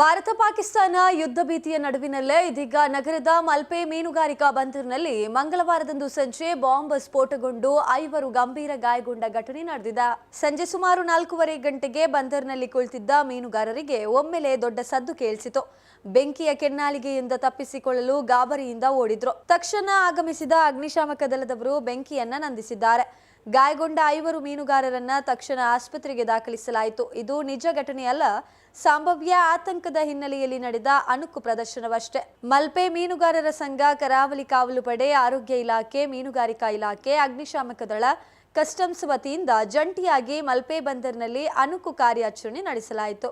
ಭಾರತ ಪಾಕಿಸ್ತಾನ ಯುದ್ಧ ಭೀತಿಯ ನಡುವಿನಲ್ಲೇ ಇದೀಗ ನಗರದ ಮಲ್ಪೆ ಮೀನುಗಾರಿಕಾ ಬಂದರಿನಲ್ಲಿ ಮಂಗಳವಾರದಂದು ಸಂಜೆ ಬಾಂಬ್ ಸ್ಫೋಟಗೊಂಡು ಐವರು ಗಂಭೀರ ಗಾಯಗೊಂಡ ಘಟನೆ ನಡೆದಿದೆ. ಸಂಜೆ ಸುಮಾರು ನಾಲ್ಕೂವರೆ ಗಂಟೆಗೆ ಬಂದರಿನಲ್ಲಿ ಕುಳಿತಿದ್ದ ಮೀನುಗಾರರಿಗೆ ಒಮ್ಮೆಲೆ ದೊಡ್ಡ ಸದ್ದು ಕೇಳಿಸಿತು. ಬೆಂಕಿಯ ಕೆನ್ನಾಲಿಗೆಯಿಂದ ತಪ್ಪಿಸಿಕೊಳ್ಳಲು ಗಾಬರಿಯಿಂದ ಓಡಿದ್ರು. ತಕ್ಷಣ ಆಗಮಿಸಿದ ಅಗ್ನಿಶಾಮಕ ದಳದವರು ಬೆಂಕಿಯನ್ನ ನಂದಿಸಿದ್ದಾರೆ. ಗಾಯಗೊಂಡ ಐವರು ಮೀನುಗಾರರನ್ನ ತಕ್ಷಣ ಆಸ್ಪತ್ರೆಗೆ ದಾಖಲಿಸಲಾಯಿತು. ಇದು ನಿಜ ಘಟನೆಯಲ್ಲ, ಸಂಭವ್ಯ ಆತಂಕದ ಹಿನ್ನೆಲೆಯಲ್ಲಿ ನಡೆದ ಅಣುಕು ಪ್ರದರ್ಶನವಷ್ಟೇ. ಮಲ್ಪೆ ಮೀನುಗಾರರ ಸಂಘ, ಕರಾವಳಿ ಕಾವಲು ಪಡೆ, ಆರೋಗ್ಯ ಇಲಾಖೆ, ಮೀನುಗಾರಿಕಾ ಇಲಾಖೆ, ಅಗ್ನಿಶಾಮಕ ದಳ, ಕಸ್ಟಮ್ಸ್ ವತಿಯಿಂದ ಜಂಟಿಯಾಗಿ ಮಲ್ಪೆ ಬಂದರ್ನಲ್ಲಿ ಅಣುಕು ಕಾರ್ಯಾಚರಣೆ ನಡೆಸಲಾಯಿತು.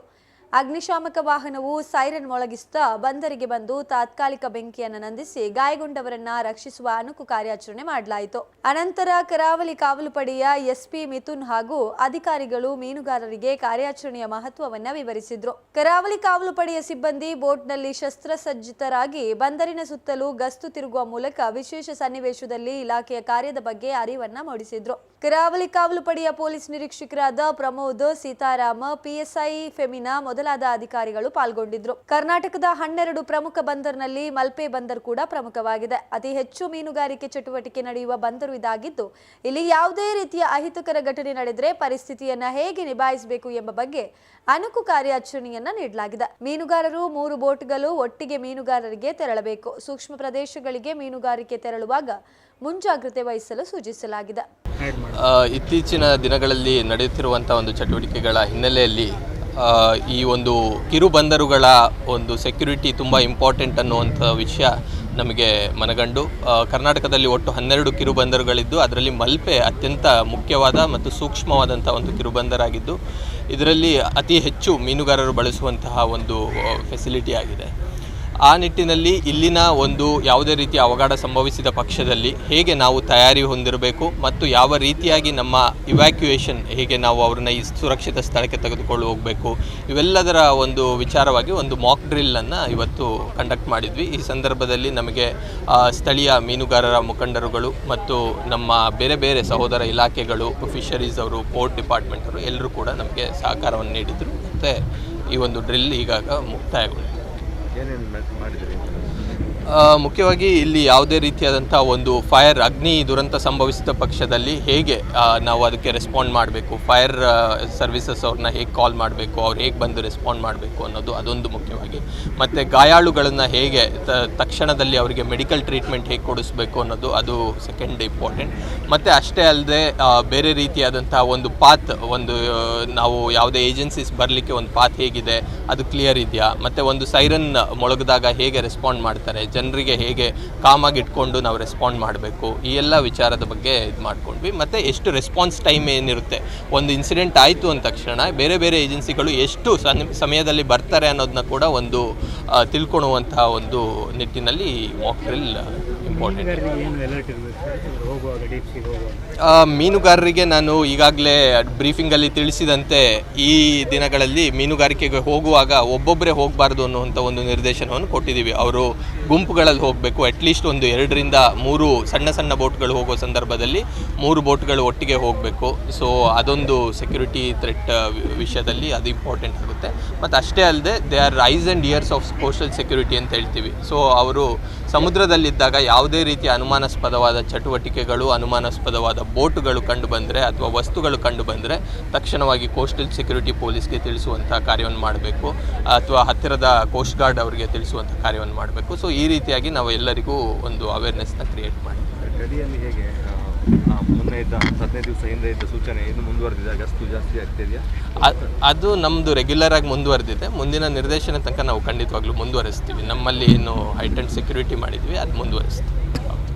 ಅಗ್ನಿಶಾಮಕ ವಾಹನವು ಸೈರನ್ ಮೊಳಗಿಸುತ್ತಾ ಬಂದರಿಗೆ ಬಂದು ತಾತ್ಕಾಲಿಕ ಬೆಂಕಿಯನ್ನು ನಂದಿಸಿ ಗಾಯಗೊಂಡವರನ್ನ ರಕ್ಷಿಸುವ ಅಣುಕು ಕಾರ್ಯಾಚರಣೆ ಮಾಡಲಾಯಿತು. ಅನಂತರ ಕರಾವಳಿ ಕಾವಲು ಪಡೆಯ ಎಸ್ಪಿ ಮಿಥುನ್ ಹಾಗೂ ಅಧಿಕಾರಿಗಳು ಮೀನುಗಾರರಿಗೆ ಕಾರ್ಯಾಚರಣೆಯ ಮಹತ್ವವನ್ನು ವಿವರಿಸಿದ್ರು. ಕರಾವಳಿ ಕಾವಲು ಪಡೆಯ ಸಿಬ್ಬಂದಿ ಬೋಟ್ನಲ್ಲಿ ಶಸ್ತ್ರಸಜ್ಜಿತರಾಗಿ ಬಂದರಿನ ಸುತ್ತಲೂ ಗಸ್ತು ತಿರುಗುವ ಮೂಲಕ ವಿಶೇಷ ಸನ್ನಿವೇಶದಲ್ಲಿ ಇಲಾಖೆಯ ಕಾರ್ಯದ ಬಗ್ಗೆ ಅರಿವನ್ನ ಮೂಡಿಸಿದ್ರು. ಕರಾವಳಿ ಕಾವಲು ಪಡೆಯ ಪೊಲೀಸ್ ನಿರೀಕ್ಷಕರಾದ ಪ್ರಮೋದ್ ಸೀತಾರಾಮ ಪಿಎಸ್ಐ ಫೆಮಿನಾ ಮೊದಲಾದ ಅಧಿಕಾರಿಗಳು ಪಾಲ್ಗೊಂಡಿದ್ರು. ಕರ್ನಾಟಕದ ಹನ್ನೆರಡು ಪ್ರಮುಖ ಬಂದರ್ನಲ್ಲಿ ಮಲ್ಪೆ ಬಂದರ್ ಕೂಡ ಪ್ರಮುಖವಾಗಿದೆ. ಅತಿ ಹೆಚ್ಚು ಮೀನುಗಾರಿಕೆ ಚಟುವಟಿಕೆ ನಡೆಯುವ ಬಂದರು ಇದಾಗಿದ್ದು, ಇಲ್ಲಿ ಯಾವುದೇ ರೀತಿಯ ಅಹಿತಕರ ಘಟನೆ ನಡೆದರೆ ಪರಿಸ್ಥಿತಿಯನ್ನ ಹೇಗೆ ನಿಭಾಯಿಸಬೇಕು ಎಂಬ ಬಗ್ಗೆ ಅಣುಕು ಕಾರ್ಯಾಚರಣೆಯನ್ನ ನೀಡಲಾಗಿದೆ. ಮೀನುಗಾರರು ಮೂರು ಬೋಟ್ಗಳು ಒಟ್ಟಿಗೆ ಮೀನುಗಾರರಿಗೆ ತೆರಳಬೇಕು. ಸೂಕ್ಷ್ಮ ಪ್ರದೇಶಗಳಿಗೆ ಮೀನುಗಾರಿಕೆ ತೆರಳುವಾಗ ಮುಂಜಾಗ್ರತೆ ವಹಿಸಲು ಸೂಚಿಸಲಾಗಿದೆ. ಇತ್ತೀಚಿನ ದಿನಗಳಲ್ಲಿ ನಡೆಯುತ್ತಿರುವಂತಹ ಒಂದು ಚಟುವಟಿಕೆಗಳ ಹಿನ್ನೆಲೆಯಲ್ಲಿ ಈ ಒಂದು ಕಿರು ಬಂದರುಗಳ ಒಂದು ಸೆಕ್ಯುರಿಟಿ ತುಂಬ ಇಂಪಾರ್ಟೆಂಟ್ ಅನ್ನುವಂಥ ವಿಷಯ ನಮಗೆ ಮನಗಂಡು. ಕರ್ನಾಟಕದಲ್ಲಿ ಒಟ್ಟು ಹನ್ನೆರಡು ಕಿರು ಬಂದರುಗಳಿದ್ದು ಅದರಲ್ಲಿ ಮಲ್ಪೆ ಅತ್ಯಂತ ಮುಖ್ಯವಾದ ಮತ್ತು ಸೂಕ್ಷ್ಮವಾದಂಥ ಒಂದು ಕಿರು ಬಂದರಾಗಿದ್ದು ಇದರಲ್ಲಿ ಅತಿ ಹೆಚ್ಚು ಮೀನುಗಾರರು ಬಳಸುವಂತಹ ಒಂದು ಫೆಸಿಲಿಟಿ ಆಗಿದೆ. ಆ ನಿಟ್ಟಿನಲ್ಲಿ ಇಲ್ಲಿನ ಒಂದು ಯಾವುದೇ ರೀತಿಯ ಅವಘಡ ಸಂಭವಿಸಿದ ಪಕ್ಷದಲ್ಲಿ ಹೇಗೆ ನಾವು ತಯಾರಿ ಹೊಂದಿರಬೇಕು ಮತ್ತು ಯಾವ ರೀತಿಯಾಗಿ ನಮ್ಮ ಇವ್ಯಾಕ್ಯುಯೇಷನ್ ಹೇಗೆ ನಾವು ಅವ್ರನ್ನ ಈ ಸುರಕ್ಷಿತ ಸ್ಥಳಕ್ಕೆ ತೆಗೆದುಕೊಂಡು ಹೋಗಬೇಕು, ಇವೆಲ್ಲದರ ಒಂದು ವಿಚಾರವಾಗಿ ಒಂದು ಮಾಕ್ ಡ್ರಿಲ್ಲನ್ನು ಇವತ್ತು ಕಂಡಕ್ಟ್ ಮಾಡಿದ್ವಿ. ಈ ಸಂದರ್ಭದಲ್ಲಿ ನಮಗೆ ಸ್ಥಳೀಯ ಮೀನುಗಾರರ ಮುಖಂಡರುಗಳು ಮತ್ತು ನಮ್ಮ ಬೇರೆ ಬೇರೆ ಸಹೋದರ ಇಲಾಖೆಗಳು ಫಿಷರೀಸ್ ಅವರು ಪೋರ್ಟ್ ಡಿಪಾರ್ಟ್ಮೆಂಟ್ ಅವರು ಎಲ್ಲರೂ ಕೂಡ ನಮಗೆ ಸಹಕಾರವನ್ನು ನೀಡಿದರು. ಮತ್ತು ಈ ಒಂದು ಡ್ರಿಲ್ ಈಗಾಗ ಮುಕ್ತಾಯಗೊಂಡಿದೆ. ಏನೇನು ಮಾಡಿದ್ರಿ? ಮುಖ್ಯವಾಗಿ ಇಲ್ಲಿ ಯಾವುದೇ ರೀತಿಯಾದಂಥ ಒಂದು ಫೈರ್, ಅಗ್ನಿ ದುರಂತ ಸಂಭವಿಸಿದ ಪಕ್ಷದಲ್ಲಿ ಹೇಗೆ ನಾವು ಅದಕ್ಕೆ ರೆಸ್ಪಾಂಡ್ ಮಾಡಬೇಕು? ಫೈರ್ ಸರ್ವಿಸಸ್ ಅವ್ರನ್ನ ಹೇಗೆ ಕಾಲ್ ಮಾಡಬೇಕು? ಅವ್ರು ಹೇಗೆ ಬಂದು ರೆಸ್ಪಾಂಡ್ ಮಾಡಬೇಕು ಅನ್ನೋದು ಅದೊಂದು ಮುಖ್ಯವಾಗಿ. ಮತ್ತು ಗಾಯಾಳುಗಳನ್ನು ಹೇಗೆ ತಕ್ಷಣದಲ್ಲಿ ಅವರಿಗೆ ಮೆಡಿಕಲ್ ಟ್ರೀಟ್ಮೆಂಟ್ ಹೇಗೆ ಕೊಡಿಸ್ಬೇಕು ಅನ್ನೋದು ಅದು ಸೆಕೆಂಡ್ ಇಂಪಾರ್ಟೆಂಟ್ ಮತ್ತು ಅಷ್ಟೇ ಅಲ್ಲದೆ ಬೇರೆ ರೀತಿಯಾದಂಥ ಒಂದು ಪಾತ್ ಒಂದು ನಾವು ಯಾವುದೇ ಏಜೆನ್ಸೀಸ್ ಬರಲಿಕ್ಕೆ ಒಂದು ಪಾತ್ ಹೇಗಿದೆ? ಅದು ಕ್ಲಿಯರ್ ಇದೆಯಾ? ಮತ್ತು ಒಂದು ಸೈರನ್ ಮೊಳಗಿದಾಗ ಹೇಗೆ ರೆಸ್ಪಾಂಡ್ ಮಾಡ್ತಾರೆ? ಜನರಿಗೆ ಹೇಗೆ ಕಾಮಾಗಿ ಇಟ್ಕೊಂಡು ನಾವು ರೆಸ್ಪಾಂಡ್ ಮಾಡಬೇಕು? ಈ ಎಲ್ಲ ವಿಚಾರದ ಬಗ್ಗೆ ಇದು ಮಾಡ್ಕೊಂಡ್ವಿ. ಮತ್ತು ಎಷ್ಟು ರೆಸ್ಪಾನ್ಸ್ ಟೈಮ್ ಏನಿರುತ್ತೆ? ಒಂದು ಇನ್ಸಿಡೆಂಟ್ ಆಯಿತು ಅಂದ ತಕ್ಷಣ ಬೇರೆ ಬೇರೆ ಏಜೆನ್ಸಿಗಳು ಎಷ್ಟು ಸಮಯದಲ್ಲಿ ಬರ್ತಾರೆ ಅನ್ನೋದನ್ನ ಕೂಡ ಒಂದು ತಿಳ್ಕೊಳ್ಳುವಂತಹ ಒಂದು ನಿಟ್ಟಿನಲ್ಲಿ ಮಾಕ್ ಡ್ರಿಲ್ ಇಂಪಾರ್ಟೆಂಟ್ ಮೀನುಗಾರರಿಗೆ ನಾನು ಈಗಾಗಲೇ ಬ್ರೀಫಿಂಗಲ್ಲಿ ತಿಳಿಸಿದಂತೆ ಈ ದಿನಗಳಲ್ಲಿ ಮೀನುಗಾರಿಕೆಗೆ ಹೋಗುವಾಗ ಒಬ್ಬೊಬ್ಬರೇ ಹೋಗಬಾರ್ದು ಅನ್ನುವಂಥ ಒಂದು ನಿರ್ದೇಶನವನ್ನು ಕೊಟ್ಟಿದ್ದೀವಿ. ಅವರು ಗುಂಪುಗಳಲ್ಲಿ ಹೋಗಬೇಕು. ಅಟ್ಲೀಸ್ಟ್ ಒಂದು ಎರಡರಿಂದ ಮೂರು ಸಣ್ಣ ಸಣ್ಣ ಬೋಟ್ಗಳು ಹೋಗೋ ಸಂದರ್ಭದಲ್ಲಿ ಮೂರು ಬೋಟ್ಗಳು ಒಟ್ಟಿಗೆ ಹೋಗಬೇಕು. ಸೊ ಅದೊಂದು ಸೆಕ್ಯುರಿಟಿ ಥ್ರೆಟ್ ವಿಷಯದಲ್ಲಿ ಅದು ಇಂಪಾರ್ಟೆಂಟ್ ಆಗುತ್ತೆ. ಮತ್ತು ಅಷ್ಟೇ ಅಲ್ಲದೆ they are rise and years of coastal security ಅಂತ ಹೇಳ್ತೀವಿ. ಸೊ ಅವರು ಸಮುದ್ರದಲ್ಲಿದ್ದಾಗ ಯಾವುದೇ ರೀತಿಯ ಅನುಮಾನಾಸ್ಪದವಾದ ಚಟುವಟಿಕೆಗಳು, ಅನುಮಾನಾಸ್ಪದವಾದ ಬೋಟುಗಳು ಕಂಡು ಬಂದರೆ ಅಥವಾ ವಸ್ತುಗಳು ಕಂಡು ಬಂದರೆ ತಕ್ಷಣವಾಗಿ ಕೋಸ್ಟಲ್ ಸೆಕ್ಯೂರಿಟಿ ಪೊಲೀಸ್ಗೆ ತಿಳಿಸುವಂಥ ಕಾರ್ಯವನ್ನು ಮಾಡಬೇಕು. ಅಥವಾ ಹತ್ತಿರದ ಕೋಸ್ಟ್ ಗಾರ್ಡ್ ಅವರಿಗೆ ತಿಳಿಸುವಂಥ ಕಾರ್ಯವನ್ನು ಮಾಡಬೇಕು. ಸೊ ಈ ರೀತಿಯಾಗಿ ನಾವು ಎಲ್ಲರಿಗೂ ಒಂದು ಅವೇರ್ನೆಸ್ನ ಕ್ರಿಯೇಟ್ ಮಾಡಿ ಮೊನ್ನೆ ಇದ್ದ ಹದಿನೈದು ದಿವಸ ಹಿಂದೆ ಇದ್ದ ಸೂಚನೆ ಏನು ಮುಂದುವರೆದಿದೆ. ಗಸ್ತು ಜಾಸ್ತಿ ಆಗ್ತಿದೆಯಾ ಅದು ನಮ್ಮದು ರೆಗ್ಯುಲರ್ ಆಗಿ ಮುಂದುವರೆದಿದೆ. ಮುಂದಿನ ನಿರ್ದೇಶನ ತನಕ ನಾವು ಖಂಡಿತವಾಗ್ಲೂ ಮುಂದುವರಿಸ್ತೀವಿ. ನಮ್ಮಲ್ಲಿ ಏನು ಹೈಟ್ ಆ್ಯಂಡ್ ಸೆಕ್ಯೂರಿಟಿ ಮಾಡಿದ್ವಿ. ಅದು ಮುಂದುವರಿಸ್ತೀವಿ.